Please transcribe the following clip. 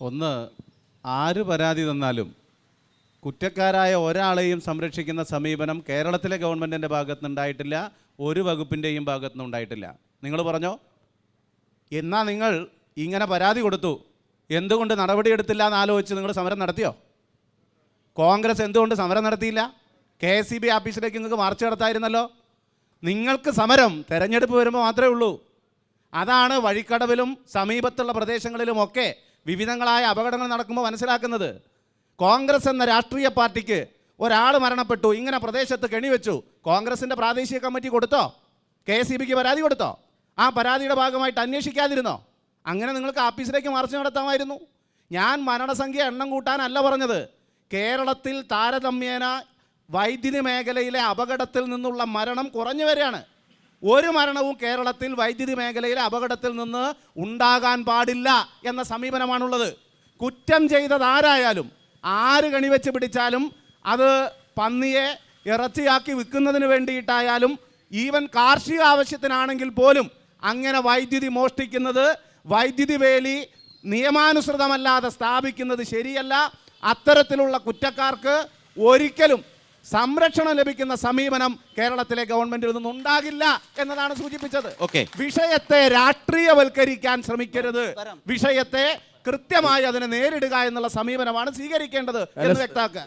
ഒന്ന് ആര് പരാതി തന്നാലും കുറ്റക്കാരായ ഒരാളെയും സംരക്ഷിക്കുന്ന സമീപനം കേരളത്തിലെ ഗവൺമെന്റിന്റെ ഭാഗത്തുനിന്നുണ്ടായിട്ടില്ല ഒരു വകുപ്പിന്റെയും ഭാഗത്തുനിന്ന് ഉണ്ടായിട്ടില്ല നിങ്ങൾ പറഞ്ഞോ? എന്നാൽ നിങ്ങൾ ഇങ്ങനെ പരാതി കൊടുത്തു. എന്തുകൊണ്ട് നടപടിയെടുത്തില്ല എന്ന് ആലോചിച്ച് നിങ്ങൾ സമരം നടത്തിയോ? കോൺഗ്രസ് എന്തുകൊണ്ട് സമരം നടത്തിയില്ല? കെ എസ് സി ബി ഓഫീസിലേക്ക് നിങ്ങൾക്ക് മാർച്ച് നടത്തായിരുന്നല്ലോ. നിങ്ങൾക്ക് സമരം തെരഞ്ഞെടുപ്പ് വരുമ്പോൾ മാത്രമേ ഉള്ളൂ. അതാണ് വഴിക്കടവിലും സമീപത്തുള്ള പ്രദേശങ്ങളിലുമൊക്കെ വിവിധങ്ങളായ അപകടങ്ങൾ നടക്കുമ്പോൾ മനസ്സിലാക്കുന്നത്. കോൺഗ്രസ് എന്ന രാഷ്ട്രീയ പാർട്ടിക്ക് ഒരാൾ മരണപ്പെട്ടു ഇങ്ങനെ പ്രദേശത്ത് കെണിവെച്ചു കോൺഗ്രസിന്റെ പ്രാദേശിക കമ്മിറ്റി കൊടുത്തോ? കെ എസ് ബിക്ക് പരാതി കൊടുത്തോ? ആ പരാതിയുടെ ഭാഗമായിട്ട് അന്വേഷിക്കാതിരുന്നോ? അങ്ങനെ നിങ്ങൾക്ക് ആഫീസിലേക്ക് മാർച്ച് നടത്താമായിരുന്നു. ഞാൻ മരണസംഖ്യ എണ്ണം കൂട്ടാനല്ല പറഞ്ഞത്. കേരളത്തിൽ താരതമ്യേന വൈദ്യുതി മേഖലയിലെ അപകടത്തിൽ നിന്നുള്ള മരണം കുറഞ്ഞു വരികയാണ് ഒരു മരണവും കേരളത്തിൽ വൈദ്യുതി മേഖലയിലെ അപകടത്തിൽ നിന്ന് ഉണ്ടാകാൻ പാടില്ല എന്ന സമീപനമാണുള്ളത്. കുറ്റം ചെയ്തത് ആരായാലും ആര് കണിവെച്ച് പിടിച്ചാലും അത് പന്നിയെ ഇറച്ചിയാക്കി വിൽക്കുന്നതിന് വേണ്ടിയിട്ടായാലും ഈവൻ കാർഷിക ആവശ്യത്തിനാണെങ്കിൽ പോലും അങ്ങനെ വൈദ്യുതി മോഷ്ടിക്കുന്നത് വൈദ്യുതി വേലി നിയമാനുസൃതമല്ലാതെ സ്ഥാപിക്കുന്നത് ശരിയല്ല. അത്തരത്തിലുള്ള കുറ്റക്കാർക്ക് ഒരിക്കലും സംരക്ഷണം ലഭിക്കുന്ന സമീപനം കേരളത്തിലെ ഗവൺമെന്റിൽ നിന്നും ഉണ്ടാകില്ല എന്നതാണ് സൂചിപ്പിച്ചത്. ഓക്കെ വിഷയത്തെ രാഷ്ട്രീയവൽക്കരിക്കാൻ ശ്രമിക്കരുത്. വിഷയത്തെ കൃത്യമായി അതിനെ നേരിടുക എന്നുള്ള സമീപനമാണ് സ്വീകരിക്കേണ്ടത് എന്ന് വ്യക്തമാക്കുക.